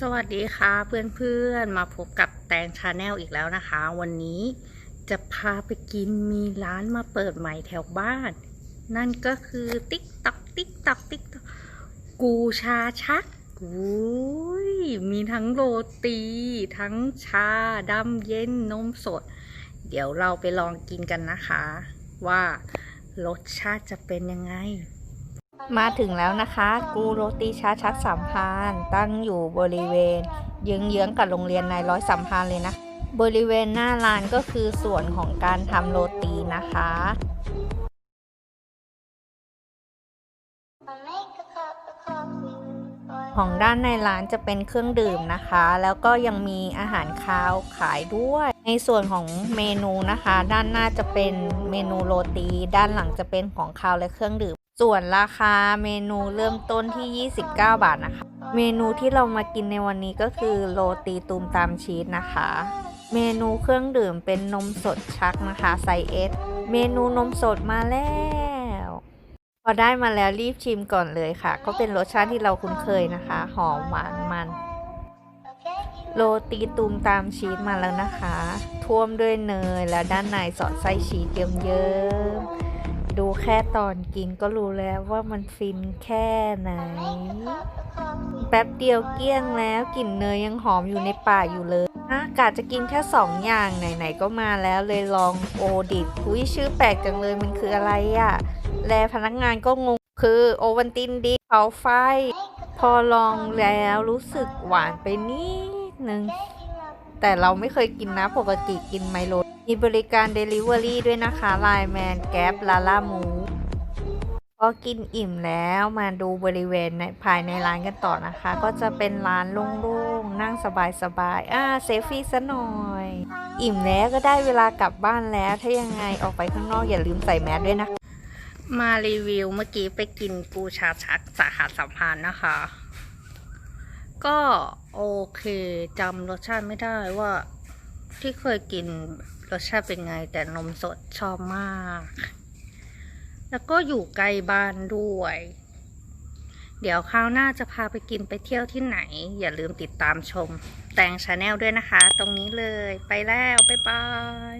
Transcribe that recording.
สวัสดีค่ะเพื่อนๆมาพบกับแตงชาแนลอีกแล้วนะคะ วันนี้จะพาไปกินมีร้านมาเปิดใหม่แถวบ้าน นั่นก็คือติ๊กตักติ๊กตักติ๊กตักกูชาชักอุ้ยมีทั้งโรตี ทั้งชาดำเย็นนมสด เดี๋ยวเราไปลองกินกันนะคะ ว่ารสชาติจะเป็นยังไง มาถึงแล้วนะคะ กูโรตีชาชักสามพานตั้งอยู่บริเวณเยื้องๆกับโรงเรียนนายร้อยสามพานเลยนะ บริเวณหน้าร้านก็คือส่วนของการทำโรตีนะคะ ของด้านในร้านจะเป็นเครื่องดื่มนะคะ แล้วก็ยังมีอาหารคาวขายด้วย ในส่วนของเมนูนะคะ ด้านหน้าจะเป็นเมนูโรตี ด้านหลังจะเป็นของคาวและเครื่องดื่ม ส่วนราคาเมนูเริ่มต้นที่ 29 บาทนะคะ เมนูที่เรามากินในวันนี้ก็คือโรตีตูมตามชีสนะคะ เมนูเครื่องดื่มเป็นนมสดชักนะคะไซส์เอสเมนูนมสดมาแล้วพอได้มาแล้วรีบชิมก่อนเลยค่ะ ก็เป็นรสชาติที่เราคุ้นเคยนะคะ หอมหวานมันโรตีตูมตามชีสมาแล้วนะคะ ท่วมด้วยเนยแล้วด้านในสอดไส้ชีสเยิ้มๆ ดูแค่ตอนกินก็รู้แล้วว่ามันฟินแค่ไหน แป๊บเดียวเกลี้ยงแล้วกลิ่นเนยยังหอมอยู่ในปากอยู่เลยนะกะจะกินแค่สองอย่างไหนๆก็มาแล้วเลยลองโอดิบอุ้ยชื่อแปลกจังเลยมันคืออะไรอะ่ะ แลพนักงานก็งงคือโอวันตินดิเผาไฟ พอลองแล้วรู้สึกหวานไปนิดนึง แต่เราไม่เคยกินนะปกติกินไมโล มีบริการ Delivery ด้วยนะคะไลแมนแก๊ปลาล่ามูพอกินอิ่มแล้วมาดูบริเวณในภายในร้านกันต่อนะคะ ก็จะเป็นร้านโล่งๆนั่งสบายๆอ่าเซฟฟี่ซะหน่อย อิ่มแล้วก็ได้เวลากลับบ้านแล้วถ้ายังไงออกไปข้างนอกอย่าลืมใส่แมสด้วยนะ มารีวิวเมื่อกี้ไปกินกูชาชักสาขาสัมพันธ์นะคะ ก็โอเคจำรสชาติไม่ได้ว่า ที่เคยกินรสชาติเป็นไง แต่นมสดชอบมาก แล้วก็อยู่ใกล้บ้านด้วย เดี๋ยวคราวหน้าจะพาไปกินไปเที่ยวที่ไหน อย่าลืมติดตามชม แตงชาแนลด้วยนะคะ ตรงนี้เลย ไปแล้ว บ๊ายบาย